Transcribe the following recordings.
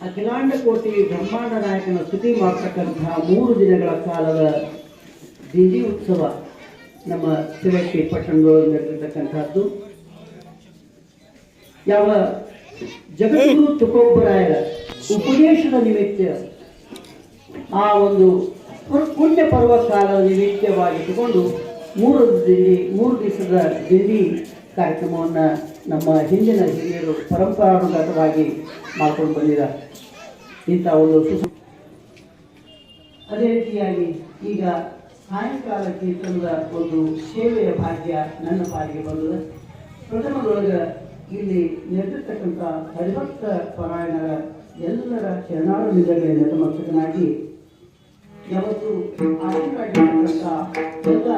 ಅಖಿಲಾಂಡ ಕೋಟಿ ಬ್ರಹ್ಮಾಂಡ ನಾಯಕನ ಸ್ತುತಿ ಮಾಡತಕ್ಕಂತಹ ಮೂರು ದಿನಗಳ ಕಾಲದ ದಿಂಡಿ ಉತ್ಸವ ನಮ್ಮ ಶಿವಟ್ಟಿ ಪಟ್ಟಣದೊಳಗೆ ನಡೆದಿರ್ತಕ್ಕಂಥದ್ದು. ಯಾವ ಜಗದ್ಗುರು ತುಕೋಬರಾಯರ ಉಪದೇಶದ ನಿಮಿತ್ತ ಆ ಒಂದು ಪುಣ್ಯ ಪರ್ವ ಕಾಲದ ನಿಮಿತ್ತವಾಗಿಟ್ಟುಕೊಂಡು ಮೂರು ದಿನ ಮೂರು ದಿವಸದ ದಿಲ್ಲಿ ಕಾರ್ಯಕ್ರಮವನ್ನು ನಮ್ಮ ಹಿಂದಿನ ಹಿರಿಯರು ಪರಂಪರಾನುಗತವಾಗಿ ಮಾಡ್ಕೊಂಡು ಬಂದಿದ್ದಾರೆ ಇಂಥ ಒಂದು ಅದೇ ರೀತಿಯಾಗಿ ಈಗ ಸಾಯಂಕಾಲಕ್ಕೆ ತಂದ ಒಂದು ಸೇವೆಯ ಭಾಗ್ಯ ನನ್ನ ಪಾಲಿಗೆ ಬಂದದ. ಪ್ರಥಮದೊಳಗೆ ಇಲ್ಲಿ ನೆರೆದಿರ್ತಕ್ಕಂಥ ಹರಿಭಕ್ತ ಪರಾಯಣರ ಎಲ್ಲರ ಚರಣಾರವಿಂದಗಳಿಗೆ ನತಮಸ್ತಕನಾಗಿ ಯಾವತ್ತು ಆಶೀರ್ವಾಗಿರ್ತಕ್ಕಂಥ ಎಲ್ಲ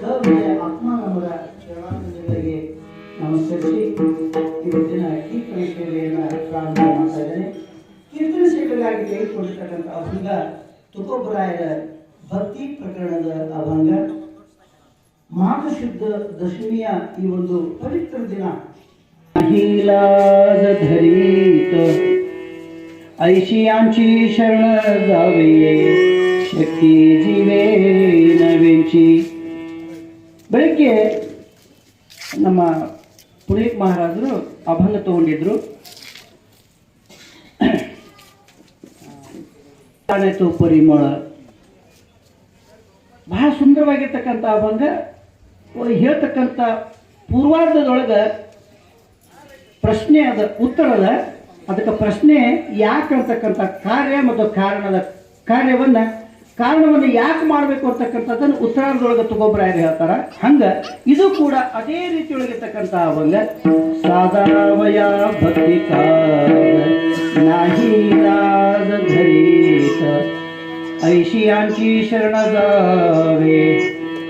ಸಹೃದಯ ಆತ್ಮಾನವರ ಚರಣಾರವಿಂದಗಳಿಗೆ ಅಂಶದಲ್ಲಿ ಇವತ್ತಿನ ಈ ಪ್ರಕ್ರಿಯೆಯನ್ನು ಪ್ರಾರಂಭ ಮಾಡ್ತಾ ಇದ್ದೇನೆ. ಕೀರ್ತನ ಶೇಖರಾಗಿ ತೆಗೆದುಕೊಂಡಿರ್ತಕ್ಕಂಥ ಅಭಂಗ ತುಕೋಬರಾಯರ ಭಕ್ತಿ ಪ್ರಕರಣದ ಅಭಂಗ. ಮಾತಶುದ್ಧ ದಶಮಿಯ ಈ ಒಂದು ಪವಿತ್ರ ದಿನ. ಧರಿತ ಐಶಿಯಾಂಚಿ ಶರಣ ಶಕ್ತಿ ಜೀವೇ ನವೆಂಚಿ. ಬೆಳಗ್ಗೆ ನಮ್ಮ ಪುನೀತ್ ಮಹಾರಾಜರು ಅಭಂಗ ತಗೊಂಡಿದ್ರು. ಪರಿಮಳ ಬಹಳ ಸುಂದರವಾಗಿರ್ತಕ್ಕಂಥ ಅಭಂಗ. ಹೇಳ್ತಕ್ಕಂಥ ಪೂರ್ವಾರ್ಧದೊಳಗೆ ಪ್ರಶ್ನೆ ಅದ ಉತ್ತರದ ಅದ. ಅದಕ್ಕೆ ಪ್ರಶ್ನೆ ಯಾಕೆ ಅಂತಕ್ಕಂಥ ಕಾರ್ಯ ಮತ್ತು ಕಾರಣದ ಕಾರ್ಯವನ್ನ ಕಾರಣವನ್ನು ಯಾಕೆ ಮಾಡಬೇಕು ಅಂತಕ್ಕಂಥದ್ದನ್ನು ಉತ್ತರಾರ್ಧದೊಳಗೆ ತಗೊಬ್ರಾಯರು ಹೇಳ್ತಾರ? ಹಂಗ ಇದು ಕೂಡ ಅದೇ ರೀತಿಯೊಳಗಿರ್ತಕ್ಕಂಥ ಅವಂಗ ಸಾದಾವಯ ಭಕ್ತಿ ಧರಿತ ಐಶಿಯಾಂಚಿ ಶರಣದಾವೆ,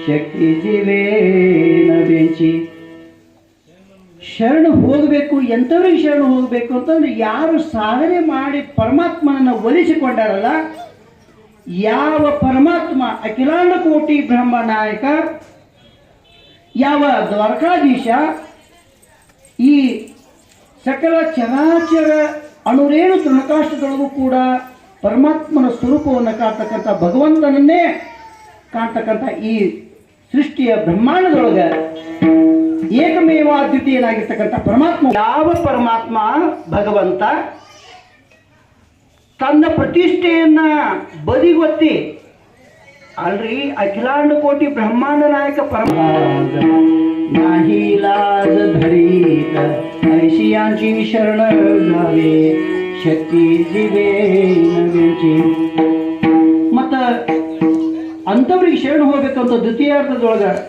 ಶಕ್ತಿ ಜೀವೇನ ಶರಣ ಹೋಗಬೇಕು, ಎಂಥವ್ರಿಗೆ ಶರಣ ಹೋಗಬೇಕು ಅಂತಂದ್ರೆ ಯಾರು ಸಾಧನೆ ಮಾಡಿ ಪರಮಾತ್ಮನನ್ನು ಒಲಿಸಿಕೊಂಡಾರಲ್ಲ ಯಾವ ಪರಮಾತ್ಮ ಅಖಿಲಾಂಡ ಕೋಟಿ ಬ್ರಹ್ಮ ನಾಯಕ, ಯಾವ ದ್ವಾರಕಾಧೀಶ, ಈ ಸಕಲ ಚರಾಚರ ಅಣುರೇಣು ತೃಣಕಾಷ್ಟದೊಳಗೂ ಕೂಡ ಪರಮಾತ್ಮನ ಸ್ವರೂಪವನ್ನು ಕಾಣ್ತಕ್ಕಂಥ ಭಗವಂತನನ್ನೇ ಕಾಣ್ತಕ್ಕಂಥ ಈ ಸೃಷ್ಟಿಯ ಬ್ರಹ್ಮಾಂಡದೊಳಗೆ ಏಕಮೇವ ಅದ್ವಿತೀಯನಾಗಿರ್ತಕ್ಕಂಥ ಪರಮಾತ್ಮ. ಯಾವ ಪರಮಾತ್ಮ ಭಗವಂತ? ತನ್ನ ಪ್ರತಿಷ್ಠೆಯನ್ನ ಬದಿಗೊತ್ತಿ. ಅಲ್ರಿ, ಅಖಿಲಾಂಡ ಕೋಟಿ ಬ್ರಹ್ಮಾಂಡ ನಾಯಕ ಪರಮ ನಾಹಿಲಾದ ಧರಿತ ಐಶಿಯಾಂಚಿ ಶರಣ ಶಕ್ತಿ ಮತ್ತ ಅಂಥವ್ರಿಗೆ ಶರಣ ಹೋಗ್ಬೇಕಂತ ದ್ವಿತೀಯಾರ್ಧದೊಳಗ